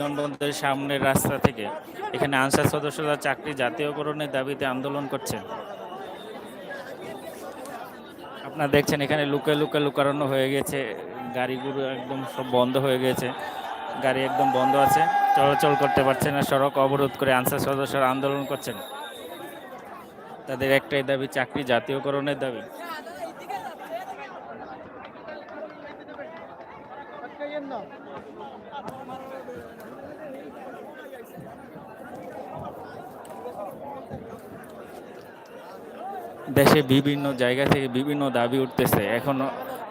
বিমানবন্দরের সামনের রাস্তা থেকে এখানে আনসার সদস্যরা চাকরি জাতীয়করণের দাবিতে আন্দোলন করছে। আপনারা দেখছেন এখানে লুকে লুকে লুকানো হয়ে গেছে। গাড়িগুলো একদম সব বন্ধ হয়ে গেছে। গাড়ি একদম বন্ধ আছে। চলাচল করতে পারছে না। সড়ক অবরোধ করে আনসার সদস্যরা আন্দোলন করছেন। তাদের একটাই দাবি, চাকরি জাতীয়করণের দাবি। দেশে বিভিন্ন জায়গা থেকে বিভিন্ন দাবি উঠতেছে। এখন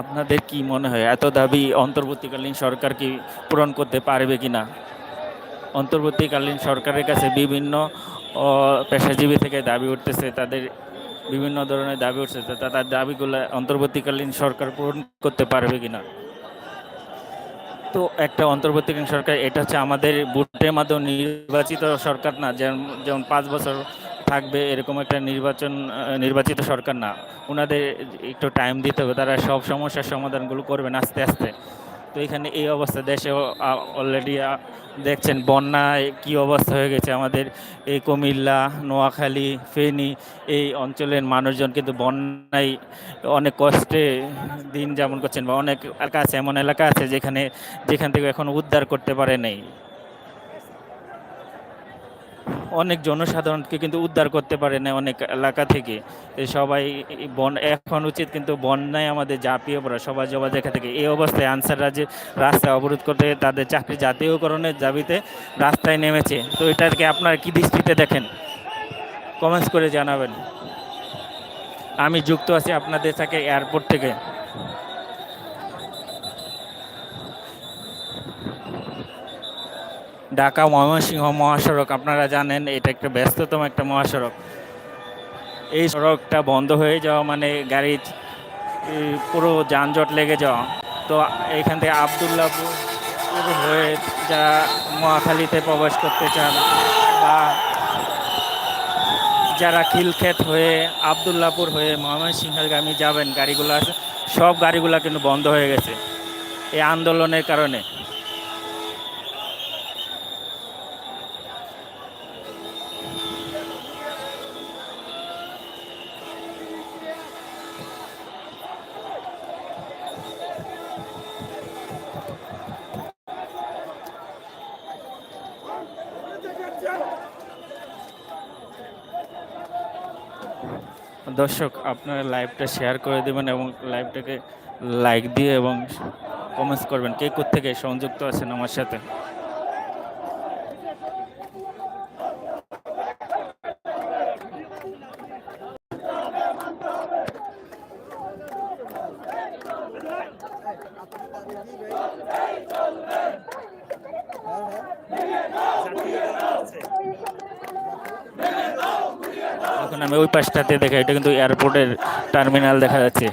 আপনাদের কি মনে হয়, এত দাবি অন্তর্বর্তীকালীন সরকার কি পূরণ করতে পারবে কিনা? অন্তর্বর্তীকালীন সরকারের কাছে বিভিন্ন পেশাজীবী থেকে দাবি উঠতেছে, তাদের বিভিন্ন ধরনের দাবি উঠছে তাদের দাবিগুলো অন্তর্বর্তীকালীন সরকার পূরণ করতে পারবে কিনা? তো একটা অন্তর্বর্তীকালীন সরকার, এটা হচ্ছে আমাদের ভোটের মাধ্যমে নির্বাচিত সরকার না, যেমন যেমন পাঁচ বছর থাকবে এরকম একটা নির্বাচন, নির্বাচিত সরকার না। ওনাদের একটু টাইম দিতে হবে, তারা সব সমস্যার সমাধানগুলো করবেন আস্তে আস্তে। তো এখানে এই অবস্থা দেশে অলরেডি দেখছেন বন্যায় কি অবস্থা হয়ে গেছে আমাদের। এই কুমিল্লা, নোয়াখালী, ফেনি, এই অঞ্চলের মানুষজন কিন্তু বন্যায় অনেক কষ্টে দিন যাপন করছেন বা অনেক আছে, এমন এলাকা আছে যেখানে, যেখান থেকে এখন উদ্ধার করতে পারে নাই। অনেক জনসাধারণকে কিন্তু উদ্ধার করতে পারে না অনেক এলাকা থেকে। সবাই বন, এখন উচিত কিন্তু বন্যায় আমাদের ঝাঁপিয়ে পড়া সবাই জবা দেখা থেকে। এই অবস্থায় আনসার রাজ্যে রাস্তা অবরোধ করতে তাদের চাকরি জাতীয়করণের দাবিতে রাস্তায় নেমেছে। তো এটাকে আপনারা কি দৃষ্টিতে দেখেন? কমেন্টস করে জানাবেন। আমি যুক্ত আছি আপনাদের সাথে এয়ারপোর্ট থেকে। ঢাকা ময়মনসিংহ মহাসড়ক, আপনারা জানেন এটা একটা ব্যস্ততম একটা মহাসড়ক। এই সড়কটা বন্ধ হয়ে যাওয়া মানে গাড়ি পুরো যানজট লেগে যাওয়া। তো এখান থেকে আবদুল্লাপুর হয়ে যারা মহাখালীতে প্রবেশ করতে চান বা যারা খিলক্ষেত হয়ে, আবদুল্লাপুর হয়ে ময়মনসিংহগামী যাবেন, গাড়িগুলো আছে, সব গাড়িগুলো কিন্তু বন্ধ হয়ে গেছে। এই আন্দোলনের কারণে। দর্শক, আপনারা লাইভটা শেয়ার করে দেবেন এবং লাইভটাকে লাইক দিয়ে এবং কমেন্টস করবেন কে থেকে সংযুক্ত আছেন আমার সাথে। এখন আমি ওই পাশটাতে দেখা এটা কিন্তু এয়ারপোর্টের টার্মিনাল দেখা যাচ্ছে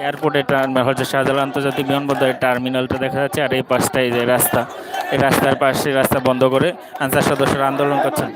এয়ারপোর্টের টার্মিনাল হচ্ছে শাহজালাল আন্তর্জাতিক বিমানবন্দরের টার্মিনালটা দেখা যাচ্ছে আর এই পাশটাই যে রাস্তা এই রাস্তার পাশে রাস্তা বন্ধ করে আনসার সদস্যরা আন্দোলন করছেন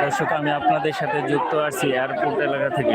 দর্শক আমি আপনাদের সাথে যুক্ত আছি এয়ারপোর্ট এলাকা থেকে।